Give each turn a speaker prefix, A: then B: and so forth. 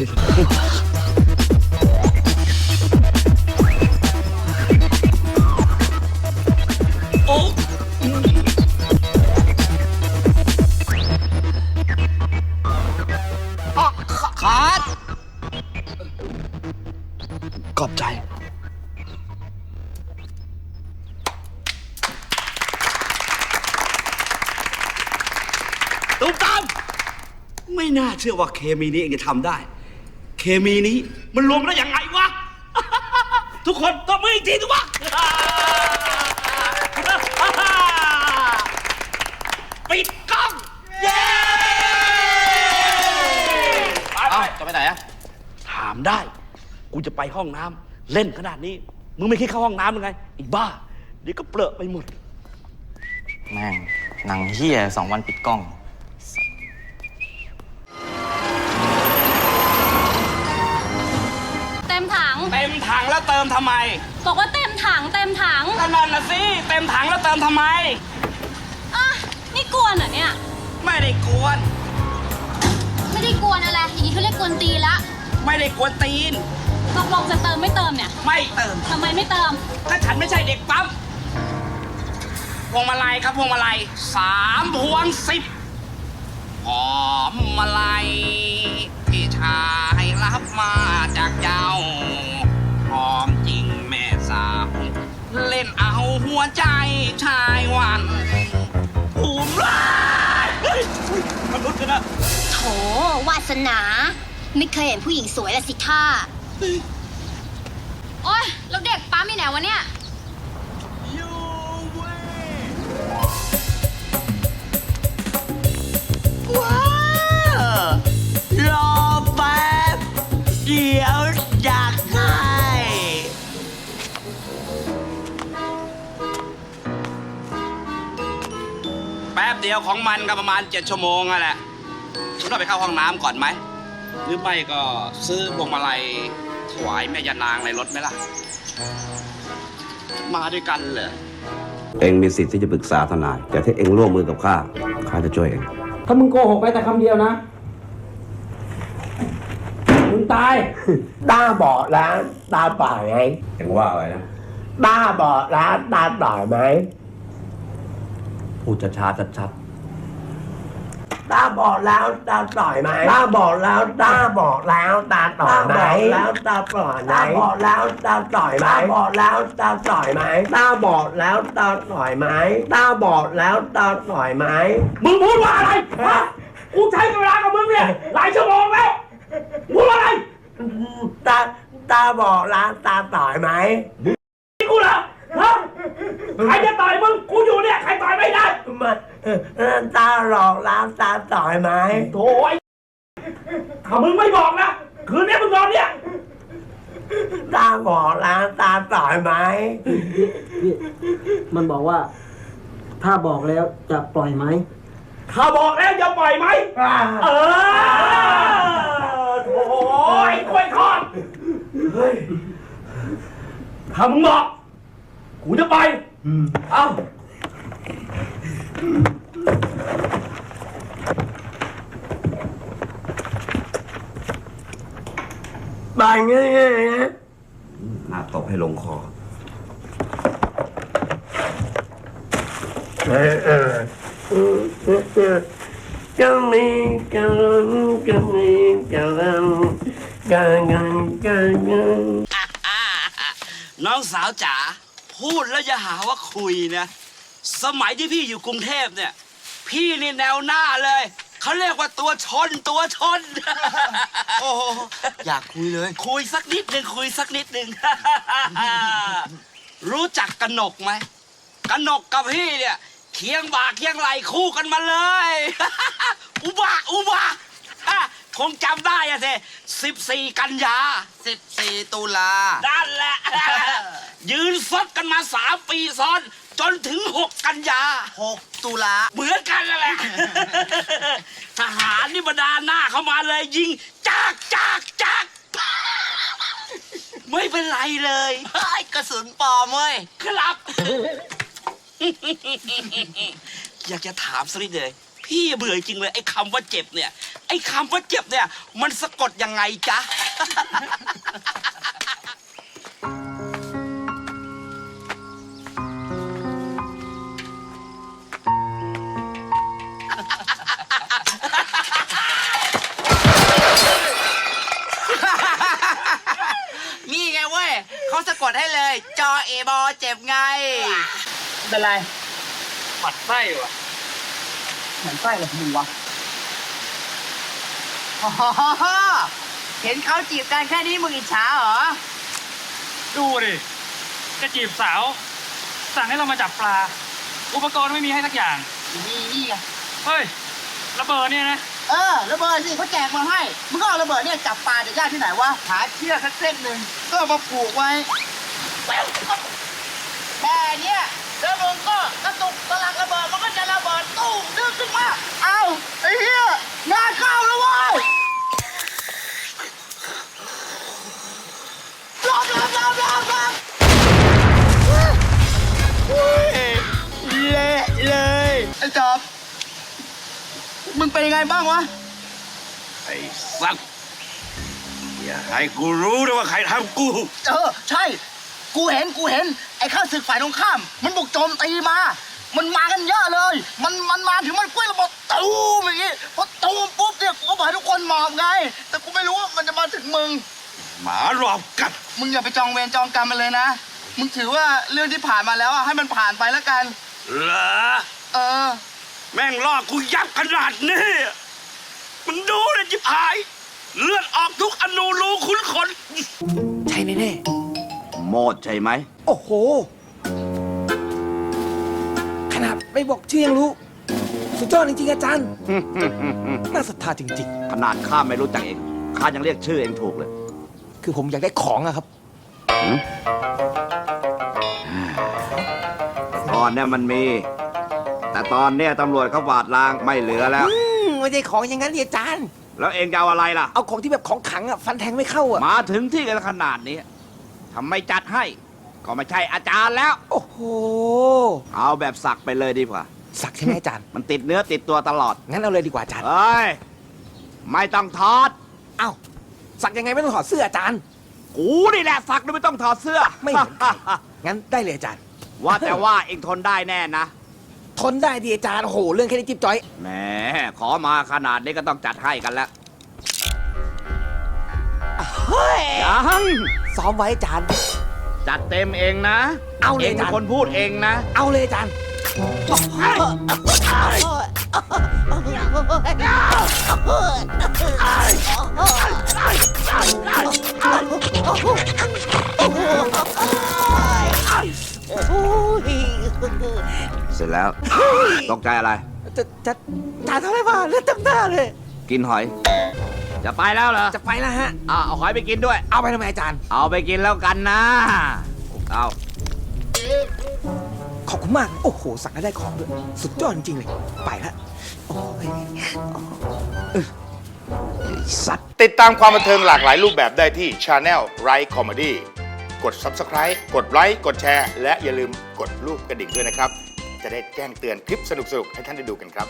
A: ขาดขอบใจ ตุ้มตาม ไม่น่าเชื่อว่าเคมีนี้เองจะทำได้ เคมีนี้มันรวมได้ยังไงวะ ทุกคนตบมืออีกทีดูวะปิดกล้อง เย้
B: เอ้าจะไปไหนอะ
A: ถามได้ กูจะไปห้องน้ำเล่นขนาดนี้ มึงไม่คิดเข้าห้องน้ำยังไงไอ้บ้า เดี๋ยวก็เปลอะไปหมด
B: แม่งหนังเฮียสองวันปิดกล้อง
C: เต็มถัง
A: แล้วเติมทำไม
C: บอกว่าเต็มถังเต็มถัง
A: ก็นั่นน่ะสิเต็มถังแล้วเติมทำไม
C: อะนี่กวนเหรอเนี่ย
A: ไม่ได้กวน
C: ไม่ได้กวนอะไรอย่างนี้เขาเรียกกวนตีละ
A: ไม่ได้กวนตีน
C: ตกลงจะเติมไม่เติมเนี่ย
A: ไม่เติม
C: ทำไมไม่เติม
A: ถ้าฉันไม่ใช่เด็กปั๊มพวงมาลัยครับพวงมาลัยสามพวงสิบหอมมาลัยที่ชายรับมาจากเจ้า หัวใจชายหวันภูมิร้ายเฮ้ยเฮ้ยมนุษย์กันนะ
D: โถวาสนา ไม่เคยเห็นผู้หญิงสวยละสิท่า
C: โอ๊ยแล้วเด็กปั๊มมีไหนวะเนี่ย
E: ดียว
A: ของมันก็ประมาณเจ็ดชั่วโมงอะแหละคุณต้องไปเข้าห้องน้ำก่อนไหม หรือไม่ก็ซื้อพวงมาลัยถวายแม่ยานางในรถไหมล่ะ มาด้วยกันเหรอ
F: เองมีสิทธิ์ที่จะปรึกษาทนาย แต่ถ้าเองร่วมมือกับข้าข้าจะช่วยเอง
G: ถ้ามึงโกหกไปแต่คำเดียวนะ มึงตาย
E: ตาบอดแล้วตาป่าไหม
F: เองว่าอะไรนะ
E: ตาบอดแล้วตาต่อยไหม
F: พูดช้าๆชัด
E: ตาบอดแล้วตาต่อยไหมตาบอดแล้วตาบอดแล้วตาต่อยไหมตาบอดแล้วตาต่อยไหมตาบอดแล้วตาต่อยไหมตาบอดแล้วตาต่อยไหมตาบอดแล้วตาต่อยไหมตาบอดแล้วตาต่อยไหม
G: มึงพูดว่าอะไรฮะกูใช้เวลากับมึงเนี่ยหลายชั่วโมงแล้วพูดว่าอะไร
E: ตาตาบอดแล้วตาต่อยไหม
G: นี่กูเหรอฮะ ใครจะต่อยมึงกูอยู่เนี่ยใครต่อยไม่ได้
E: มาตาหลอกล้วตาต่อยไหม
G: โถ่ไอ้ถ้ามึงไม่บอกนะคืนนี้มึงนอนเนี่ย
E: ตาบอกล้วตาต่อยไหม
H: มันบอกว่า ถ้าบอกแล้วจะปล่อยไหม
G: ถ้าบอกแล้วจะปล่อยไหมเออโถ่ไอ้กล้วยทอดเฮ้ยถ้ามึงบอกกูจะไป เอ้า
E: ไปง่ายๆนะ
F: ๆหน้าตบให้ลงคอ
E: เออเออเออเออจะมีกันจะมีกันกันกันกันกัน
A: น้องสาวจ๋า พูดแล้วอย่าหาว่าคุยนะ สมัยที่พี่อยู่กรุงเทพเนี่ย พี่นี่แนวหน้าเลย เขาเรียกว่าตัวชนตัวชน
B: โอ้โหอยากคุยเลย
A: คุยสักนิดหนึ่งคุยสักนิดหนึ่ง รู้จักกนกไหมกนกกับพี่เนี่ยเคียงบ่าเคียงไหลคู่กันมาเลย อุบะอุบะคงจำได้อะสิสิบสี่กันยา
B: 14 ตุลา
A: นั่นแหละ ยืนซดกันมาสามปีซ้อน จนถึงหกกันยา
B: 6ตุลา
A: เหมือนกันนั่นแหละ ทหารนี่บรรดาหน้าเข้ามาเลยยิงจากจากจากไม่เป็นไรเลย
B: เฮ้ยกระสุนปลอมเว้ย
A: ครับ อยากจะถามสักนิดเลย พี่เบื่อจริงเลยไอ้คำว่าเจ็บเนี่ย ไอ้คำว่าเจ็บเนี่ย มันสะกดยังไงจ๊ะ
B: เว้ยเขาสะกดให้เลย จอเอบอเจ็บไง
G: เป็นไร
A: หมัดไส้ว่ะ
G: เหมือนไส้เลยมึงวะ
I: อ๋อเห็นเขาจีบกันแค่นี้มึงอิจฉาเหรอ
J: ดูดิจะจีบสาว สั่งให้เรามาจับปลา อุปกรณ์ไม่มีให้สักอย่าง
I: นี่นี่ไง
J: เฮ้ยระเบิดเนี่ยนะ
I: เออระเบิดสิเขาแจกมาให้มึงก็เอาระเบิดเนี่ยจับปลาจะยากที่ไหนวะหาเชือกสักเส้นหนึ่งก็เอามาผูกไว้แค่เนี้ยแล้วมึงก็กระตุกสลักระเบิดมันก็จะระเบิดตู้มดึงขึ้นมาเอ้าไอ้เหี้ยงานเข้าแล้วเว้ยรอบรอบรอบรอบรอบเละเลยไอ้จอบ มึงเป็นยังไงบ้างวะ
A: ไอ้สัตว์อย่าให้กูรู้นะว่าใครทำกู
I: เออ ใช่ กูเห็นกูเห็น ไอ้ข้าศึกฝ่ายตรงข้าม มันบุกโจมตีมา มันมากันเยอะเลย มันมันมาถึงมันกล้วยระเบิดตูมอย่างงี้พอตูมปุ๊บเนี่ยกูก็บอกให้ทุกคนหมอบไง แต่กูไม่รู้ว่ามันจะมาถึงมึง
A: หมารอบกัด
I: มึงอย่าไปจองเวรจองกรรมมันเลยนะ มึงถือว่าเรื่องที่ผ่านมาแล้วอะให้มันผ่านไปแล้วกัน
A: เหรอ
I: เออ
A: แม่งล่อกูยับขนาดนี้มันดูเลยจิบหาย เลือดออกทุกอนูรูขุนขน
K: ใช่แน่
L: โมดใช่ไหม
K: ๆโอ้โห ขนาดไม่บอกชื่อยังรู้ สุดยอดจริงๆอาจารย์ น่าศรัทธาจริง
L: ขนาดข้าไม่รู้จักเอง ข้ายังเรียกชื่อเองถูกเลย
K: ๆ คือผมอยากได้ของอะครับ
L: ก่อนเนี่ยมันมีแต่ตอนเนี้ยตำรวจเขาหวาดล้างไม่เหลือแล้ว
K: อืมไม่ใช่ของอย่างนั้นดิอาจารย์
L: แล้วเองจะเอาอะไรล่ะ
K: เอาของที่แบบของขังอะฟันแทงไม่เข้าอะ
L: มาถึงที่กันขนาดนี้ทำไมจัดให้ ก็ไม่ใช่อาจารย์แล้ว
K: โอ้โห
L: เอาแบบสักไปเลยดีกว่า
K: สักใช่ไหมอาจารย์
L: มันติดเนื้อติดตัวตลอด
K: งั้นเอาเลยดีกว่าอาจารย์
L: เอ้ยไม่ต้องถอด
K: เอ้าสักยังไงไม่ต้องถอดเสื้ออาจารย์
L: กูนี่แหละสักโดยไม่ต้องถอดเสื้อ
K: ไม่เห็นใคร งั้นได้เลยอาจารย์
L: ว่าแต่ว่าเองทนได้แน่นะ
K: ทนได้ดีอาจารย์โอ้โหเรื่องแค่นี้จิ๊บจ้อย
L: แหมขอมาขนาดนี้ก็ต้องจัดให้กันแล้ว
K: เฮ้ย
L: ยัง
K: ซ้อมไว้อาจารย์
L: จัดเต็มเองนะ
K: เอาเลย
L: เองเป็น
K: อาจารย์
L: คนพูดเองนะ
K: เอาเลยอาจารย์
L: เสร็จแล้ว ตกใจอะไร
K: จะจะอาจารย์ทำอะไรมาเลือดเต็มหน้าเลย
L: กินหอย จะไปแล้วเหรอ
K: จะไปแล้วฮะ
L: อะเอาหอยไปกินด้วย
K: เอาไปทำไมอาจารย์
L: เอาไปกินแล้วกันนะ เอา
K: ขอบคุณมาก โอ้โห สั่งให้ได้ของด้วย สุดยอดจริงๆเลย ไปละโอ้ย
L: สัตว์
M: ติดตามความบันเทิงหลากหลายรูปแบบได้ที่ Channel Right Comedy กด Subscribe กดไลค์กดแชร์ และอย่าลืมกดรูปกระดิ่งด้วยนะครับ จะได้แจ้งเตือนคลิปสนุกๆ ให้ท่านได้ดูกันครับ